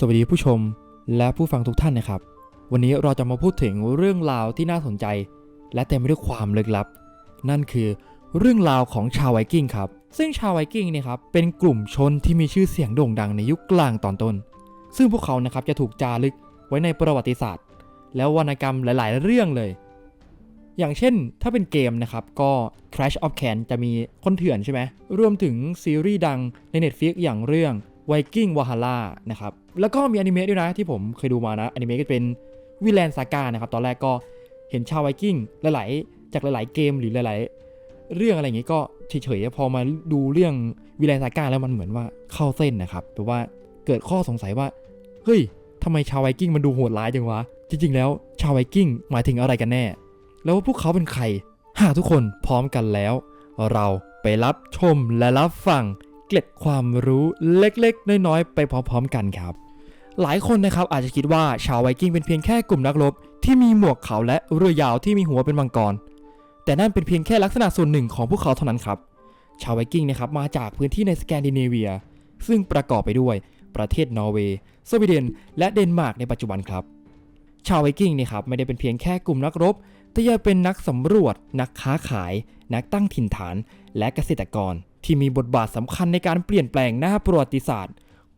สวัสดีผู้ชมและผู้ฟังทุกท่านนะครับ วันนี้เราจะมาพูดถึงเรื่องราวที่น่าสนใจ และเต็มไปด้วยความลึกลับ นั่นคือเรื่องราวของชาวไวกิ้งครับ ซึ่งชาวไวกิ้งเนี่ยครับเป็นกลุ่มชนที่มีชื่อเสียงโด่งดังในยุคกลางตอนต้น ซึ่งพวกเขานะครับจะถูกจารึกไว้ในประวัติศาสตร์ แล้ววรรณกรรมหลาย ๆ เรื่องเลย อย่างเช่นถ้าเป็นเกมนะครับก็ Crash of Can จะมีคนเถื่อนใช่ไหมรวมถึงซีรีส์ดังใน Netflix อย่างเรื่อง Viking Valhalla นะครับ แล้วก็มีอนิเมะด้วยนะที่ผมเคยดูมานะอนิเมะก็เป็นวิแลนซาก้านะครับตอนแรกก็เห็นชาวไวกิ้งหลายๆ จากหลาย ๆ เกมหรือหลาย ๆ เรื่องอะไรอย่างงี้ก็เฉยๆพอมาดูเรื่องวิแลนซาก้าแล้วมันเหมือนว่าเข้าเส้นนะครับแปลว่าเกิดข้อสงสัยว่าเฮ้ยทำไมชาวไวกิ้งมันดูโหดร้ายจังวะ จริง ๆ แล้วชาวไวกิ้งหมายถึงอะไรกันแน่ แล้วพวกเขาเป็นใคร หากทุกคนพร้อมกันแล้ว เราไปรับชมและรับฟังเกล็ดความรู้เล็กๆ น้อยๆ ไปพร้อมๆ กันครับ หลายคนนะครับอาจจะคิดว่าชาวไวกิ้งเป็นเพียงแค่กลุ่มนักรบที่มีหมวกเขาและเรือยาวที่มีหัวเป็นมังกร แต่นั่นเป็นเพียงแค่ลักษณะส่วนหนึ่งของพวกเขาเท่านั้นครับ ชาวไวกิ้งนะครับมาจากพื้นที่ในสแกนดิเนเวีย ซึ่งประกอบไปด้วยประเทศนอร์เวย์สวีเดน และเดนมาร์กในปัจจุบันครับ ชาวไวกิ้งเนี่ยครับไม่ได้เป็นเพียงแค่กลุ่มนักรบ แต่ยังเป็นนักสำรวจ นักค้าขาย นักตั้งถิ่นฐาน และเกษตรกร ที่มีบทบาทสำคัญในการเปลี่ยนแปลงหน้าประวัติศาสตร์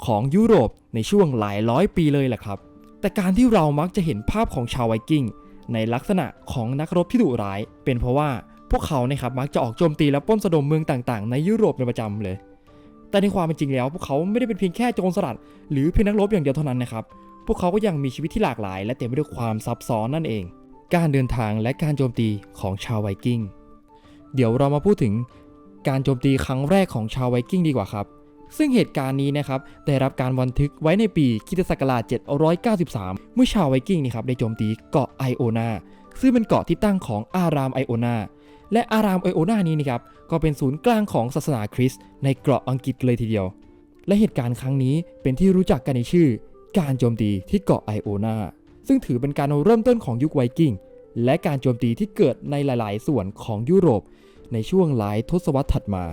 ของยุโรปในช่วงหลายร้อยปีเลยแหละครับ แต่การที่เรามักจะเห็นภาพของชาวไวกิ้งในลักษณะของนักรบที่ดุร้าย เป็นเพราะว่าพวกเขานะครับมักจะออกโจมตีและปล้นสะดมเมืองต่างๆ ในยุโรปเป็นประจำเลย แต่ในความเป็นจริงแล้ว พวกเขาไม่ได้เป็นเพียงแค่โจรสลัด หรือเพียงนักรบอย่างเดียวเท่านั้นนะครับ พวกเขาก็ยังมีชีวิตที่หลากหลาย และเต็มไปด้วยความซับซ้อนนั่นเอง การเดินทางและการโจมตีของชาวไวกิ้ง เดี๋ยวเรามาพูดถึงการโจมตีครั้งแรกของชาวไวกิ้งดีกว่าครับ ซึ่งเหตุการณ์นี้นะครับได้รับการบันทึกไว้ในปีคริสตศักราช793 เมื่อชาวไวกิ้งนะครับได้โจมตีเกาะไอโอนาซึ่งเป็นเกาะที่ตั้งของอารามไอโอนาและอารามไอโอนานี้นะครับก็เป็นศูนย์กลางของศาสนาคริสต์ในเกาะอังกฤษเลยทีเดียว และเหตุการณ์ครั้งนี้เป็นที่รู้จักกันในชื่อ การโจมตีที่เกาะไอโอนาซึ่งถือเป็นการเริ่มต้นของยุคไวกิ้งและการโจมตีที่เกิดในหลาย ๆ ส่วนของยุโรป ในช่วงหลายทศวรรษถัดมา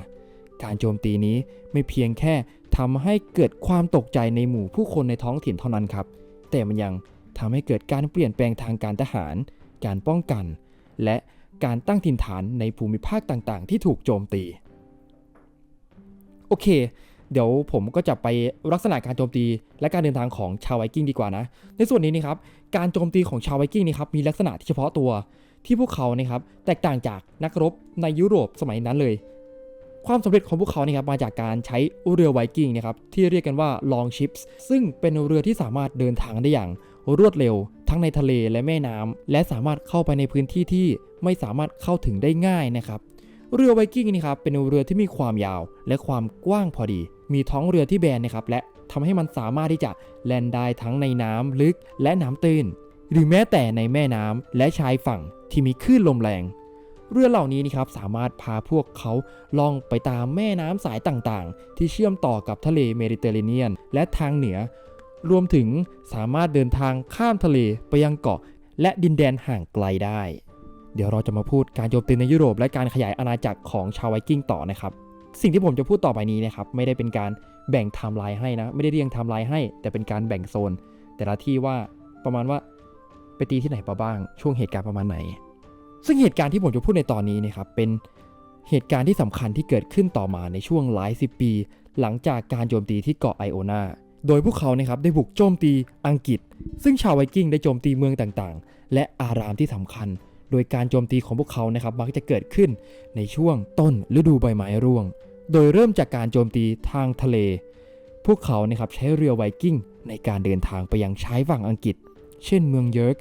การโจมตีนี้ไม่เพียงแค่ทำให้เกิดความตกใจในหมู่ผู้คนในท้องถิ่นเท่านั้นครับ แต่มันยังทำให้เกิดการเปลี่ยนแปลงทางการทหาร การป้องกัน และการตั้งถิ่นฐานในภูมิภาคต่างๆ ที่ถูกโจมตี โอเค เดี๋ยวผมก็จะไปลักษณะการโจมตี และการเดินทางของชาวไวกิ้งดีกว่านะ ในส่วนนี้นะครับ การโจมตีของชาวไวกิ้งนะครับมีลักษณะที่เฉพาะตัวที่พวกเขานะครับแตกต่างจากนักรบในยุโรปสมัยนั้นเลย ความสำเร็จของพวกเขาเนะครับมาจากการใช้เรือไวกิ้งนะครับที่เรียกกันว่า long ships ซึ่งเป็นเรือที่สามารถเดินทางได้อย่างรวดเร็ว ทั้งในทะเลและแม่น้ำและสามารถเข้าไปในพื้นที่ที่ไม่สามารถเข้าถึงได้ง่ายนะครับเรือไวกิ้งนี่ครับเป็นเรือที่มีความยาวและความกว้างพอดี มีท้องเรือที่แบนนะครับและทำให้มันสามารถที่จะแล่นได้ทั้งในน้ำลึกและน้ำตื้น หรือแม้แต่ในแม่น้ำและชายฝั่งที่มีคลื่นลมแรง เรือเหล่านี้นี่ครับสามารถพาพวกเขาล่องไปตามแม่น้ำสายต่างๆ ที่เชื่อมต่อกับทะเลเมดิเตอร์เรเนียน และทางเหนือ รวมถึงสามารถเดินทางข้ามทะเลไปยังเกาะ และดินแดนห่างไกลได้ เดี๋ยวเราจะมาพูดการโจมตีในยุโรป และการขยายอาณาจักรของชาวไวกิ้งต่อนะครับ สิ่งที่ผมจะพูดต่อไปนี้นะครับไม่ได้เป็นการแบ่งไทม์ไลน์ให้นะ ไม่ได้เรียงไทม์ไลน์ให้ แต่เป็นการแบ่งโซน แต่ละที่ว่าประมาณว่าไปตีที่ไหนมาบ้าง ช่วงเหตุการณ์ประมาณไหน ซึ่งเหตุการณ์ที่ผมจะพูดในตอนนี้นะครับเป็นเหตุการณ์ที่สำคัญที่เกิดขึ้นต่อมาในช่วงหลายสิบปี หลังจากการโจมตีที่เกาะไอโอนาโดยพวกเขานะครับได้บุกโจมตีอังกฤษ ซึ่งชาวไวกิ้งได้โจมตีเมืองต่างๆ และอารามที่สำคัญ โดยการโจมตีของพวกเขานะครับมักจะเกิดขึ้นในช่วงต้นฤดูใบไม้ร่วง โดยเริ่มจากการโจมตีทางทะเล พวกเขานะครับใช้เรือไวกิ้งในการเดินทางไปยังชายฝั่งอังกฤษ เช่นเมืองเยิร์ก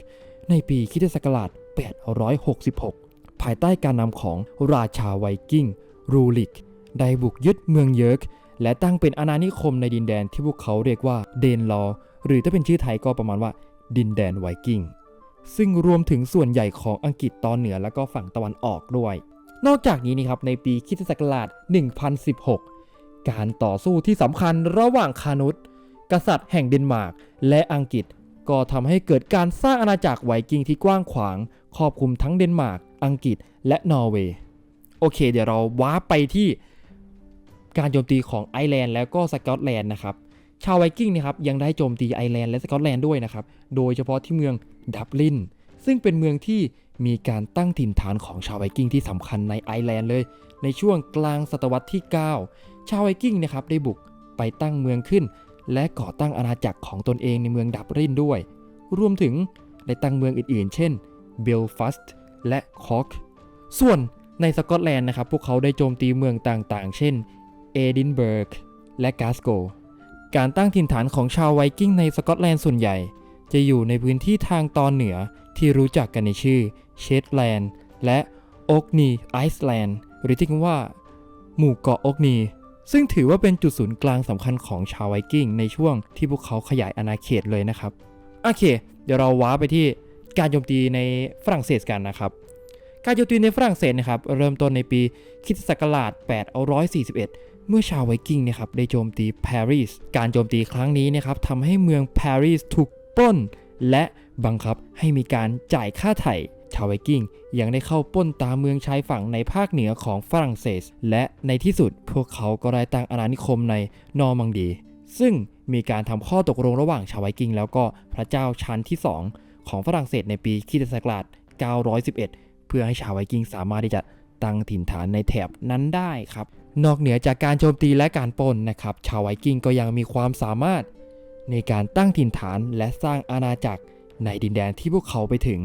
ในปีคิศักราช 866 ภายใต้การนำของราชาไวกิ้ง รูลิก ได้บุกยึดเมืองเยิร์ก และตั้งเป็นอาณานิคมในดินแดนที่พวกเขาเรียกว่าเดนลอ หรือถ้าเป็นชื่อไทยก็ประมาณว่า ดินแดนไวกิ้ง ซึ่งรวมถึงส่วนใหญ่ของอังกฤษตอนเหนือและก็ฝั่งตะวันออกด้วย นอกจากนี้นี่ครับในปีคริสตศักราช 1016 การต่อสู้ที่สำคัญระหว่างคานุษกษัตริย์แห่งเดนมาร์กและอังกฤษก็ทำให้เกิดการสร้างอาณาจักรไวกิ้งที่กว้างขวาง ครอบคลุมทั้งเดนมาร์ก อังกฤษ และนอร์เวย์ โอเค เดี๋ยวเราว้าไปที่การโจมตีของไอร์แลนด์แล้วก็สกอตแลนด์นะครับ ชาวไวกิ้งนะครับยังได้โจมตีไอร์แลนด์และสกอตแลนด์ด้วยนะครับ โดยเฉพาะที่เมืองดับลิน ซึ่งเป็นเมืองที่มีการตั้งถิ่นฐานของชาวไวกิ้งที่สำคัญในไอร์แลนด์เลย ในช่วงกลางศตวรรษที่ 9 ชาวไวกิ้งนะครับได้บุกไปตั้งเมืองขึ้น และก่อตั้งอาณาจักรของตนเองในเมืองดับลินด้วย รวมถึงได้ตั้งเมืองอื่นๆ เช่น เบลฟัสต์และคอกส่วนในสกอตแลนด์นะครับ พวกเขาได้โจมตีเมืองต่างๆ เช่น เอดินเบิร์ก และกาสโก การตั้งถิ่นฐานของชาวไวกิ้งในสกอตแลนด์ส่วนใหญ่ จะอยู่ในพื้นที่ทางตอนเหนือที่รู้จักกันในชื่อเชตแลนด์และโอกนีไอซ์แลนด์หรือที่เรียกว่า หมู่เกาะโอกนี ซึ่งถือว่าเป็นจุดศูนย์กลางสำคัญของชาวไวกิ้งในช่วงที่พวกเขาขยายอาณาเขตเลยนะครับ โอเค เดี๋ยวเราว้าไปที่ การโจมตีในฝรั่งเศสกันนะครับ การโจมตีในฝรั่งเศสนะครับเริ่มต้นในปีคริสตศักราช841 เมื่อชาวไวกิ้งเนะครับได้โจมตีปารีส การโจมตีครั้งนี้นะครับทำให้เมืองปารีสถูกปล้น และบังคับให้มีการจ่ายค่าไถ่ชาวไวกิ้งยังได้เข้าปล้นตามเมืองชายฝั่งในภาคเหนือของฝรั่งเศส และในที่สุดพวกเขาก็ได้ตั้งอาณานิคมในนอร์มังดี ซึ่งมีการทำข้อตกลงระหว่างชาวไวกิ้งแล้วก็พระเจ้าชั้นที่ 2 ของฝรั่งเศสในปีคริสตศักราช 911 เพื่อให้ชาวไวกิ้งสามารถที่จะตั้งถิ่นฐานในแถบนั้นได้ครับ นอกเหนือจากการโจมตีและการปล้นนะครับ ชาวไวกิ้งก็ยังมีความสามารถ ในการตั้งถิ่นฐานและสร้างอาณาจักรในดินแดนที่พวกเขาไปถึง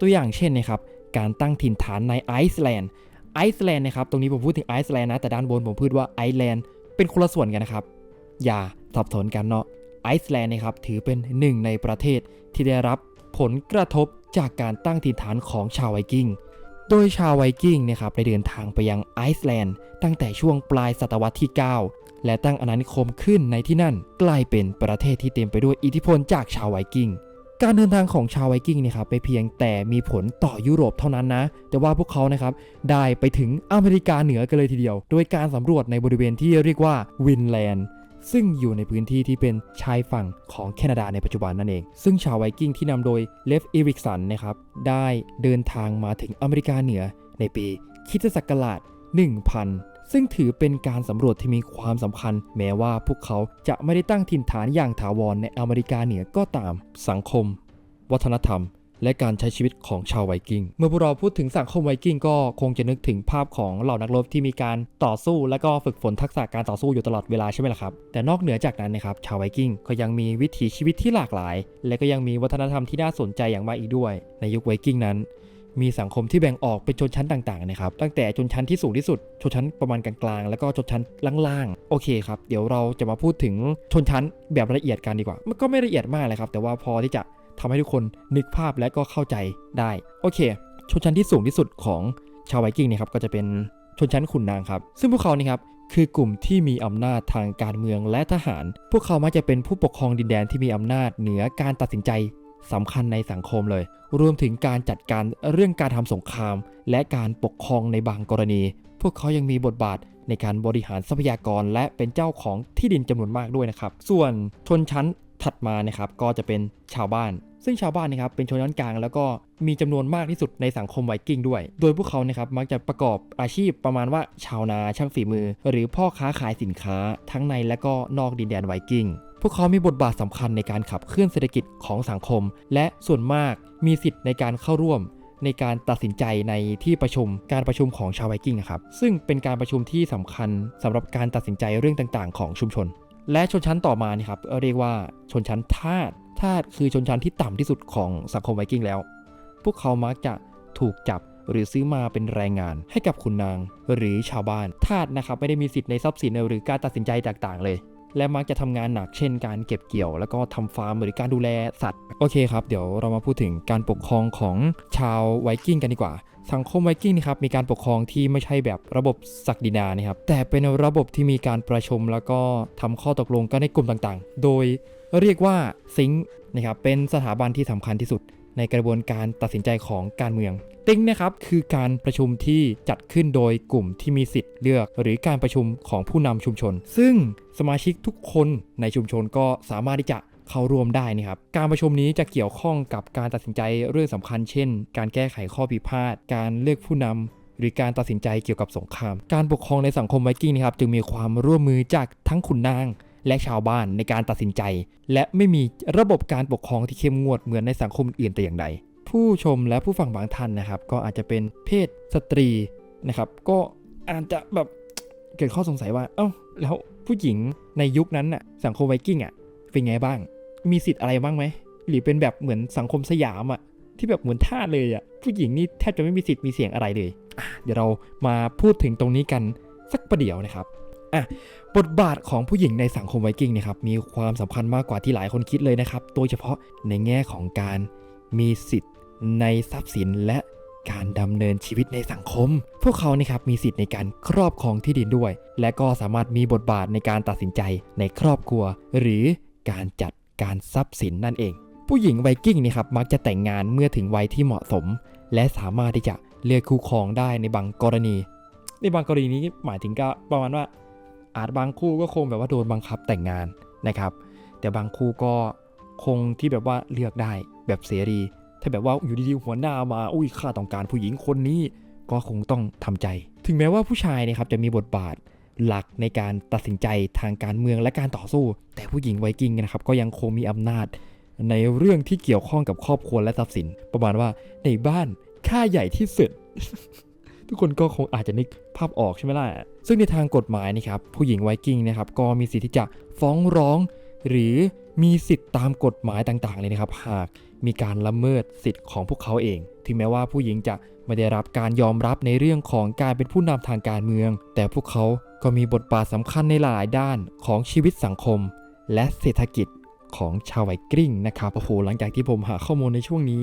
ตัวอย่างเช่นนะครับ การตั้งถิ่นฐานในไอซ์แลนด์ ไอซ์แลนด์นะครับ ตรงนี้ผมพูดถึงไอซ์แลนด์นะ แต่ด้านบนผมพูดว่าไอซ์แลนด์ เป็นคนละส่วนกันนะครับ อย่าสับสนกันเนาะ ไอซ์แลนด์นะครับ ถือเป็นหนึ่งในประเทศที่ได้รับ ผลกระทบจากการตั้งถิ่นฐานของชาวไวกิ้ง โดยชาวไวกิ้งนะครับได้เดินทางไปยังไอซ์แลนด์ตั้งแต่ช่วงปลายศตวรรษที่ 9 และตั้งอาณานิคมขึ้นในที่นั่นกลายเป็นประเทศที่เต็มไปด้วยอิทธิพลจากชาวไวกิ้งการเดินทางของชาวไวกิ้งเนี่ยครับไปเพียงแต่มีผลต่อยุโรปเท่านั้นนะ แต่ว่าพวกเขานะครับได้ไปถึงอเมริกาเหนือกันเลยทีเดียว โดยการสำรวจในบริเวณที่เรียกว่าวินแลนด์ ซึ่งอยู่ในพื้นที่ที่เป็นชายฝั่งของแคนาดาในปัจจุบันนั่นเอง ซึ่งชาวไวกิ้งที่นำโดยเลฟอีริกสันนะครับ ได้เดินทางมาถึงอเมริกาเหนือในปีคิตศักราช 1000 ซึ่งถือเป็นการสำรวจที่มีความสำคัญ แม้ว่าพวกเขาจะไม่ได้ตั้งถิ่นฐานอย่างถาวรในอเมริกาเหนือก็ตามสังคม วัฒนธรรม และการใช้ชีวิตของชาวไวกิ้ง เมื่อพวกเราพูดถึงสังคมไวกิ้งก็คงจะนึกถึงภาพของเหล่านักรบที่มีการต่อสู้และก็ฝึกฝนทักษะการต่อสู้อยู่ตลอดเวลาใช่ไหมล่ะครับ แต่นอกเหนือจากนั้นนะครับชาวไวกิ้งก็ยังมีวิถีชีวิตที่หลากหลาย และก็ยังมีวัฒนธรรมที่น่าสนใจอย่างมากอีกด้วย ในยุคไวกิ้งนั้นมีสังคมที่แบ่งออกเป็นชนชั้นต่างๆนะครับ ตั้งแต่ชนชั้นที่สูงที่สุด ชนชั้นประมาณกลางๆ แล้วก็ชนชั้นล่างๆ โอเคครับ เดี๋ยวเราจะมาพูดถึงชนชั้นแบบละเอียดกันดีกว่า มันก็ไม่ละเอียดมากเลยครับ แต่ว่าพอที่จะ ทำให้ทุกคนนึกภาพและก็เข้าใจได้ โอเค ชนชั้นที่สูงที่สุดของชาวไวกิ้งเนะครับก็จะเป็นชนชั้นขุนนางครับ ซึ่งพวกเขานี่ครับคือกลุ่มที่มีอำนาจทางการเมืองและทหาร พวกเขามักจะเป็นผู้ปกครองดินแดนที่มีอำนาจเหนือการตัดสินใจสำคัญในสังคมเลย รวมถึงการจัดการเรื่องการทำสงคราม และการปกครองในบางกรณี พวกเขายังมีบทบาทในการบริหารทรัพยากรและเป็นเจ้าของที่ดินจำนวนมากด้วยนะครับ ส่วนชนชั้น ถัดมานะครับก็จะเป็นชาวบ้าน ซึ่งชาวบ้านนะครับเป็นชนชั้นกลาง แล้วก็มีจำนวนมากที่สุดในสังคมไวกิ้งด้วย โดยพวกเขานะครับมักจะประกอบอาชีพประมาณว่าชาวนาช่างฝีมือ หรือพ่อค้าขายสินค้า ทั้งในและก็นอกดินแดนไวกิ้งพวกเขามีบทบาทสำคัญในการขับเคลื่อนเศรษฐกิจของสังคม และส่วนมากมีสิทธิ์ในการเข้าร่วมในการตัดสินใจในที่ประชุมการประชุมของชาวไวกิ้งอะครับ ซึ่งเป็นการประชุมที่สำคัญสำหรับการตัดสินใจเรื่องต่างๆ ของชุมชน และชนชั้นต่อมานี่ครับเรียกว่าชนชั้นทาสทาสคือชนชั้นที่ต่ำที่สุดของสังคมไวกิ้งแล้ว พวกเขามักจะถูกจับหรือซื้อมาเป็นแรงงานให้กับขุนนางหรือชาวบ้านทาสนะครับไม่ได้มีสิทธิ์ในทรัพย์สินหรือการตัดสินใจต่างๆ เลย และมักจะทำงานหนักเช่นการเก็บเกี่ยว แล้วก็ทำฟาร์มหรือการดูแลสัตว์ โอเคครับ เดี๋ยวเรามาพูดถึงการปกครองของชาวไวกิ้งกันดีกว่า สังคมไวกิ้งนะครับมีการปกครองที่ไม่ใช่แบบระบบศักดินานะครับแต่เป็นระบบที่มีการประชุมแล้วก็ทำข้อตกลงกันในกลุ่มต่างๆ โดยเรียกว่าซิงค์นะครับเป็นสถาบันที่สำคัญที่สุด ในกระบวนการตัดสินใจของการเมืองติงนะครับคือการประชุมที่จัดขึ้นโดยกลุ่มที่มีสิทธิ์เลือก หรือการประชุมของผู้นำชุมชน ซึ่งสมาชิกทุกคนในชุมชนก็สามารถที่จะ เข้าร่วมได้นะครับการประชุมนี้จะเกี่ยวข้องกับการตัดสินใจเรื่องสำคัญ เช่น การแก้ไขข้อพิพาทการเลือกผู้นำหรือการตัดสินใจเกี่ยวกับสงคราม การปกครองในสังคมไวกิ้งนะครับจึงมีความร่วมมือจากทั้งขุนนางและชาวบ้านในการตัดสินใจ และไม่มีระบบการปกครองที่เข้มงวดเหมือนในสังคมอื่นแต่อย่างใด ผู้ชมและผู้ฟังบางท่านนะครับ ก็อาจจะเป็นเพศสตรีนะครับ ก็อาจจะแบบเกิดข้อสงสัยว่า เอ้าแล้วผู้หญิงในยุคนั้นน่ะสังคมไวกิ้งอะเป็นไงบ้าง มีสิทธิ์อะไรบ้างไหม หรือเป็นแบบเหมือนสังคมสยามอะที่แบบเหมือนท่าสเลยอะผู้หญิงนี่แทบจะไม่มีสิทธิ์มีเสียงอะไรเลย เดี๋ยวเรามาพูดถึงตรงนี้กันสักประเดี๋ยวนะครับอะบทบาทของผู้หญิงในสังคมไวกิ้งนะครับมีความสำคัญมากกว่าที่หลายคนคิดเลยนะครับ โดยเฉพาะในแง่ของการมีสิทธิ์ในทรัพย์สินและการดำเนินชีวิตในสังคม พวกเขานะครับมีสิทธิ์ในการครอบครองที่ดินด้วย และก็สามารถมีบทบาทในการตัดสินใจในครอบครัว หรือการจัด การทรัพย์สินนั่นเอง ผู้หญิงไวกิ้งนี่ครับมักจะแต่งงานเมื่อถึงวัยที่เหมาะสม และสามารถที่จะเลือกคู่ครองได้ในบางกรณี ในบางกรณีนี้หมายถึงก็ประมาณว่า อาจบางคู่ก็คงแบบว่าโดนบังคับแต่งงานนะครับ แต่บางคู่ก็คงที่แบบว่าเลือกได้แบบเสรี ถ้าแบบว่าอยู่ดีๆหัวหน้ามาอุ้ยข้าต้องการผู้หญิงคนนี้ก็คงต้องทำใจ ถึงแม้ว่าผู้ชายนะครับจะมีบทบาท หลักในการตัดสินใจทางการเมืองและการต่อสู้ แต่ผู้หญิงไวกิ้งนะครับก็ยังคงมีอำนาจ ในเรื่องที่เกี่ยวข้องกับครอบครัวและทรัพย์สิน ประมาณว่าในบ้านค่าใหญ่ที่สุดทุกคนก็คงอาจจะนึกภาพออกใช่ไหมล่ะ ซึ่งในทางกฎหมายนี่ครับผู้หญิงไวกิ้งนะครับก็มีสิทธิ์ที่จะฟ้องร้อง หรือ มีสิทธิ์ตามกฎหมายต่างๆเลยนะครับ หากมีการละเมิดสิทธิ์ของพวกเขาเอง ถึงแม้ว่าผู้หญิงจะไม่ได้รับการยอมรับในเรื่องของการเป็นผู้นำทางการเมือง แต่พวกเขาก็มีบทบาทสำคัญในหลายด้านของชีวิตสังคม และเศรษฐกิจของชาวไวกิ้งนะครับโอ้โหหลังจากที่ผมหาข้อมูลในช่วงนี้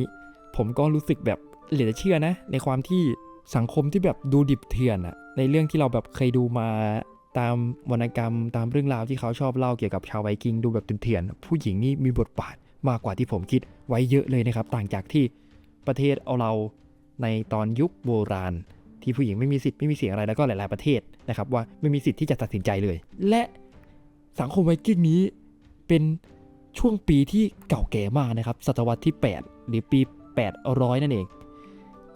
ผมก็รู้สึกแบบเหลือเชื่อนะ ในความที่สังคมที่แบบดูดิบเถื่อนอะในเรื่องที่เราแบบเคยดูมา ตามวรรณกรรมตามเรื่องราวที่เขาชอบเล่าเกี่ยวกับชาวไวกิ้งดูแบบเถื่อนๆผู้หญิงนี่มีบทบาทมากกว่าที่ผมคิดไว้เยอะเลยนะครับ ต่างจากที่ประเทศเอาเราในตอนยุคโบราณ ที่ผู้หญิงไม่มีสิทธิ์ไม่มีเสียงอะไรแล้วก็หลาย ๆประเทศนะครับว่าไม่มีสิทธิ์ที่จะตัดสินใจเลย และสังคมไวกิ้งนี้เป็นช่วงปีที่เก่าแก่มากนะครับศตวรรษที่ 8 หรือปี 800 นั่นเอง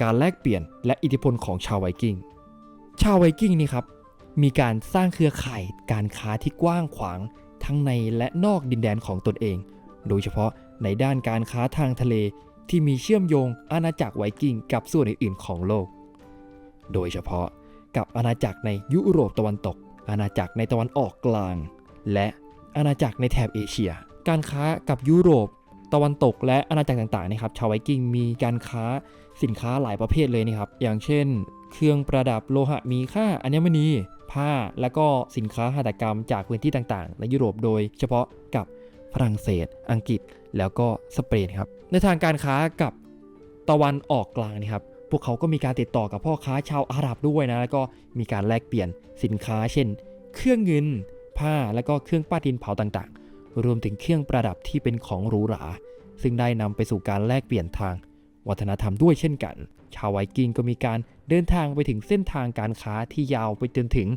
การแลกเปลี่ยนและอิทธิพลของชาวไวกิ้ง ชาวไวกิ้งนี่ครับ มีการสร้างเครือข่ายการค้าที่กว้างขวางทั้งในและนอกดินแดนของตนเอง โดยเฉพาะในด้านการค้าทางทะเลที่มีเชื่อมโยงอาณาจักรไวกิ้งกับส่วนอื่นๆของโลก โดยเฉพาะกับอาณาจักรในยุโรปตะวันตก อาณาจักรในตะวันออกกลาง และอาณาจักรในแถบเอเชีย การค้ากับยุโรป ตะวันตก และอาณาจักรต่างๆนะครับ ชาวไวกิ้งมีการค้าสินค้าหลายประเภทเลยนะครับ อย่างเช่น เครื่องประดับโลหะมีค่าอัญมณี ผ้าและก็สินค้าหัตถกรรมจากพื้นที่ต่างๆ ในยุโรปโดยเฉพาะกับฝรั่งเศส อังกฤษ แล้วก็สเปนครับในทางการค้ากับตะวันออกกลางนี่ครับพวกเขาก็มีการติดต่อกับพ่อค้าชาวอาหรับด้วยนะแล้วก็มีการแลกเปลี่ยนสินค้า เช่น เครื่องเงิน ผ้าแล้วก็เครื่องป้าดินเผาต่างๆ รวมถึงเครื่องประดับที่เป็นของหรูหราซึ่งได้นำไปสู่การแลกเปลี่ยนทาง วัฒนธรรมด้วยเช่นกัน ชาวไวกิ้งก็มีการเดินทางไปถึงเส้นทางการค้าที่ยาวไปจนถึง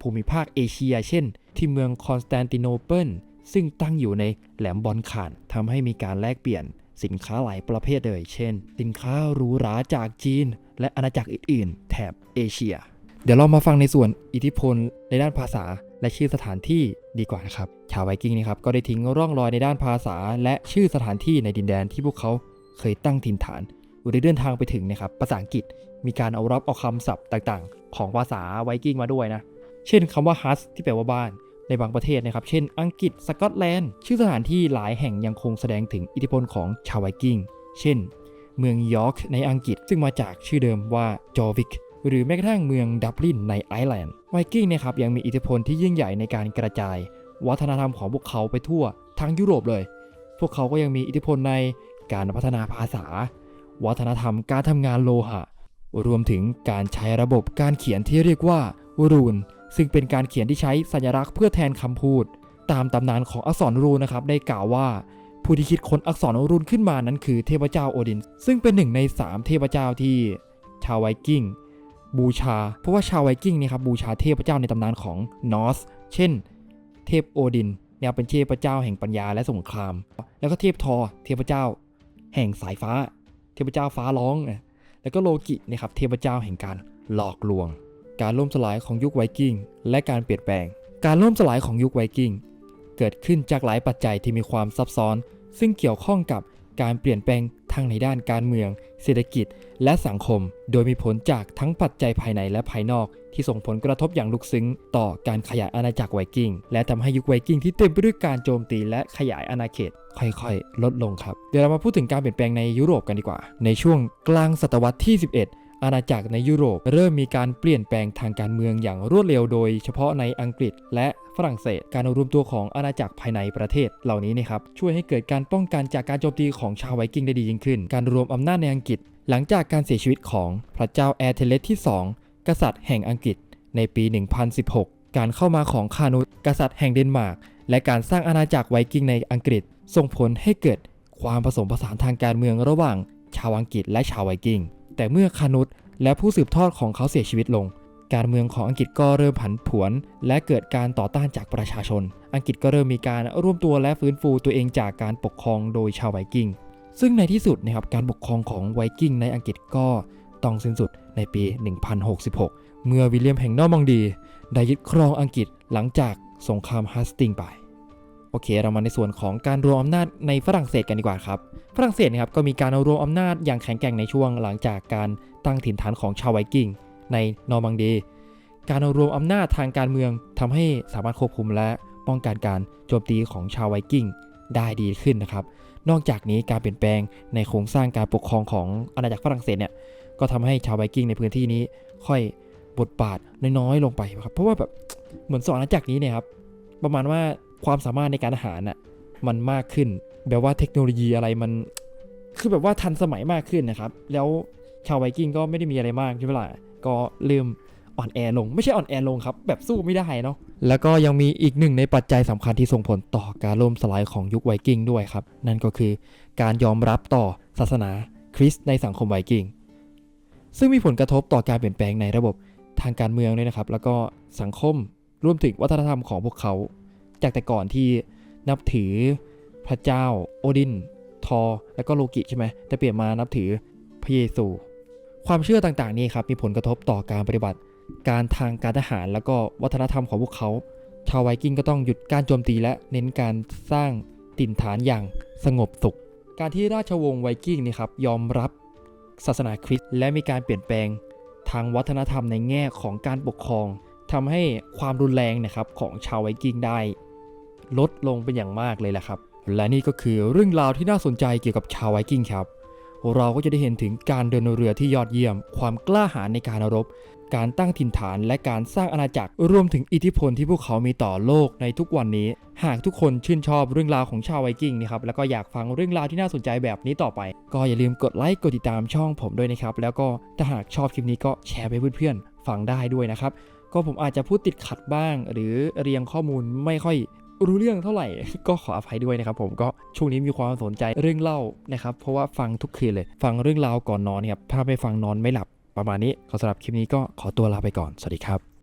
ภูมิภาคเอเชีย เช่น ที่เมืองคอนสแตนติโนเปิลซึ่งตั้งอยู่ในแหลมบอลข่านทำให้มีการแลกเปลี่ยนสินค้าหลายประเภทเลย เช่น สินค้าหรูหราจากจีน และอาณาจักรอื่น ๆ แถบเอเชีย เดี๋ยวเรามาฟังในส่วนอิทธิพลในด้านภาษาและชื่อสถานที่ดีกว่านะครับ ชาวไวกิ้งนะครับก็ได้ทิ้งร่องรอยในด้านภาษา และชื่อสถานที่ในดินแดนที่พวกเขา เคยตั้งถิ่นฐานหรือเดินทางไปถึงนะครับภาษาอังกฤษมีการเอารับเอาคำศัพท์ต่างๆ ของภาษาไวกิ้งมาด้วยนะ เช่นคำว่า hut ที่แปลว่าบ้านในบางประเทศนะครับ เช่น อังกฤษ สกอตแลนด์ ชื่อสถานที่หลายแห่งยังคงแสดงถึงอิทธิพลของชาวไวกิ้ง เช่น เมืองยอร์กในอังกฤษ ซึ่งมาจากชื่อเดิมว่าจอวิก หรือแม้กระทั่งเมืองดับลินในไอร์แลนด์ ไวกิ้งนะครับยังมีอิทธิพลที่ยิ่งใหญ่ในการกระจาย วัฒนธรรมของพวกเขาไปทั่วทั้งยุโรปเลย พวกเขาก็ยังมีอิทธิพลใน การพัฒนาภาษา วัฒนธรรมการทำงานโลหะ รวมถึงการใช้ระบบการเขียนที่เรียกว่ารูน ซึ่งเป็นการเขียนที่ใช้สัญลักษณ์เพื่อแทนคำพูด ตามตำนานของอักษรรูนนะครับได้กล่าวว่าผู้ที่คิดค้นอักษรรูนขึ้นมานั้นคือเทพเจ้าโอดิน ซึ่งเป็นหนึ่งใน 3 เทพเจ้าที่ชาวไวกิ้งบูชา เพราะว่าชาวไวกิ้งนี่ครับบูชาเทพเจ้าในตำนานของนอสเช่น เทพโอดินเนี่ยเป็นเทพเจ้าแห่งปัญญาและสงคราม แล้วก็เทพทอเทพเจ้า แห่งสายฟ้า เทพเจ้าฟ้าร้องนะแล้วก็โลกินะครับเทพเจ้าแห่งการหลอกลวง การล่มสลายของยุคไวกิ้ง และการเปลี่ยนแปลง การล่มสลายของยุคไวกิ้ง เกิดขึ้นจากหลายปัจจัยที่มีความซับซ้อน ซึ่งเกี่ยวข้องกับ การเปลี่ยนแปลงทั้งในด้านการเมือง เศรษฐกิจ และสังคม โดยมีผลจากทั้งปัจจัยภายในและภายนอก ที่ส่งผลกระทบอย่างลึกซึ้ง ต่อการขยายอาณาจักรไวกิ้ง และทำให้ยุคไวกิ้งที่เต็มไปด้วยการโจมตีและขยายอาณาเขต ค่อยๆ ลดลงครับ เดี๋ยวเรามาพูดถึงการเปลี่ยนแปลงในยุโรปกันดีกว่า ในช่วงกลางศตวรรษที่ 11อาณาจักรในยุโรปเริ่มมีการเปลี่ยนแปลงทางการเมืองอย่างรวดเร็วโดยเฉพาะในอังกฤษและ ฝรั่งเศส การรวมตัวของอาณาจักรภายในประเทศเหล่านี้นะครับช่วยให้เกิดการป้องกันจากการโจมตีของชาวไวกิ้งได้ดียิ่งขึ้น การรวมอำนาจในอังกฤษ หลังจากการเสียชีวิตของพระเจ้าแอร์เทเลสที่ 2 กษัตริย์แห่งอังกฤษ ในปี 1016 การเข้ามาของคานุตกษัตริย์แห่งเดนมาร์กและการสร้างอาณาจักรไวกิ้งในอังกฤษ ส่งผลให้เกิดความผสมผสานทางการเมืองระหว่างชาวอังกฤษและชาวไวกิ้งแต่เมื่อคานุตและผู้สืบทอดของเขาเสียชีวิตลง การเมืองของอังกฤษก็เริ่มผันผวน และเกิดการต่อต้านจากประชาชน อังกฤษก็เริ่มมีการร่วมตัวและฟื้นฟูตัวเองจากการปกครองโดยชาวไวกิ้ง ซึ่งในที่สุดนะครับการปกครองของไวกิ้งในอังกฤษก็ต้องสิ้นสุดในปี 1066 เมื่อวิลเลียมแห่งนอร์มังดี ได้ยึดครองอังกฤษหลังจากสงครามฮัสติงไปโอเค เรามาในส่วนของการรวมอำนาจในฝรั่งเศสกันดีกว่าครับ ฝรั่งเศสนะครับก็มีการรวมอำนาจอย่างแข็งแกร่งในช่วงหลังจากการตั้งถิ่นฐานของชาวไวกิ้ง ในนอร์มังดี การรวมอำนาจทางการเมืองทำให้สามารถควบคุมและป้องกันการโจมตีของชาวไวกิ้งได้ดีขึ้นนะครับ นอกจากนี้การเปลี่ยนแปลงในโครงสร้างการปกครองของอาณาจักรฝรั่งเศสเนี่ย ก็ทำให้ชาวไวกิ้งในพื้นที่นี้ค่อยบทบาทน้อยๆลงไปครับ เพราะว่าแบบเหมือนสองอาณาจักรนี้เนี่ยครับ ประมาณว่าความสามารถในการอาหารน่ะมันมากขึ้น แบบว่าเทคโนโลยีอะไรมัน คือแบบว่าทันสมัยมากขึ้นนะครับ แล้วชาวไวกิ้งก็ไม่ได้มีอะไรมากใช่ไหมล่ะ ก็เริ่มอ่อนแอลง ไม่ใช่อ่อนแอลงครับ แบบสู้ไม่ได้เนาะแล้วก็ยังมีอีกหนึ่งในปัจจัยสำคัญที่ส่งผลต่อการล่มสลายของยุคไวกิ้งด้วยครับ นั่นก็คือการยอมรับต่อศาสนาคริสต์ในสังคมไวกิ้งซึ่งมีผลกระทบต่อการเปลี่ยนแปลงในระบบทางการเมืองด้วยนะครับ แล้วก็สังคมรวมถึงวัฒนธรรมของพวกเขา จากแต่ก่อนที่นับถือพระเจ้า โอดิน ทอ แล้วก็โลกิใช่ไหมแต่เปลี่ยนมานับถือพระเยซู ความเชื่อต่างๆนี้ครับมีผลกระทบต่อการปฏิบัติ การทางการทหาร แล้วก็วัฒนธรรมของพวกเขา ชาวไวกิ้งก็ต้องหยุดการโจมตีและเน้นการสร้างถิ่นฐานอย่างสงบสุข การที่ราชวงศ์ไวกิ้งนี่ครับยอมรับศาสนาคริสต์และมีการเปลี่ยนแปลงทางวัฒนธรรมในแง่ของการปกครองทำให้ความรุนแรงนะครับของชาวไวกิ้งได้ ลดลงเป็นอย่างมากเลยแหละครับ และนี่ก็คือเรื่องราวที่น่าสนใจเกี่ยวกับชาวไวกิ้งครับ เราก็จะได้เห็นถึงการเดินเรือที่ยอดเยี่ยม ความกล้าหาญในการรบ การตั้งถิ่นฐานและการสร้างอาณาจักรรวมถึงอิทธิพลที่พวกเขามีต่อโลกในทุกวันนี้ หากทุกคนชื่นชอบเรื่องราวของชาวไวกิ้งนะครับแล้วก็อยากฟังเรื่องราวที่น่าสนใจแบบนี้ต่อไป ก็อย่าลืมกดไลค์กดติดตามช่องผมด้วยนะครับแล้วก็ถ้าหากชอบคลิปนี้ก็แชร์ไปเพื่อนๆฟังได้ด้วยนะครับก็ผมอาจจะพูดติดขัดบ้าง หรือเรียงข้อมูลไม่ค่อย รู้เรื่องเท่าไหร่ ก็ขออภัยด้วยนะครับผมก็ช่วงนี้มีความสนใจเรื่องเล่านะครับ เพราะว่าฟังทุกคืนเลย ฟังเรื่องราวก่อนนอนเนี่ยถ้าไม่ฟังนอนไม่หลับประมาณนี้ขอสำหรับคลิปนี้ก็ขอตัวลาไปก่อนสวัสดีครับ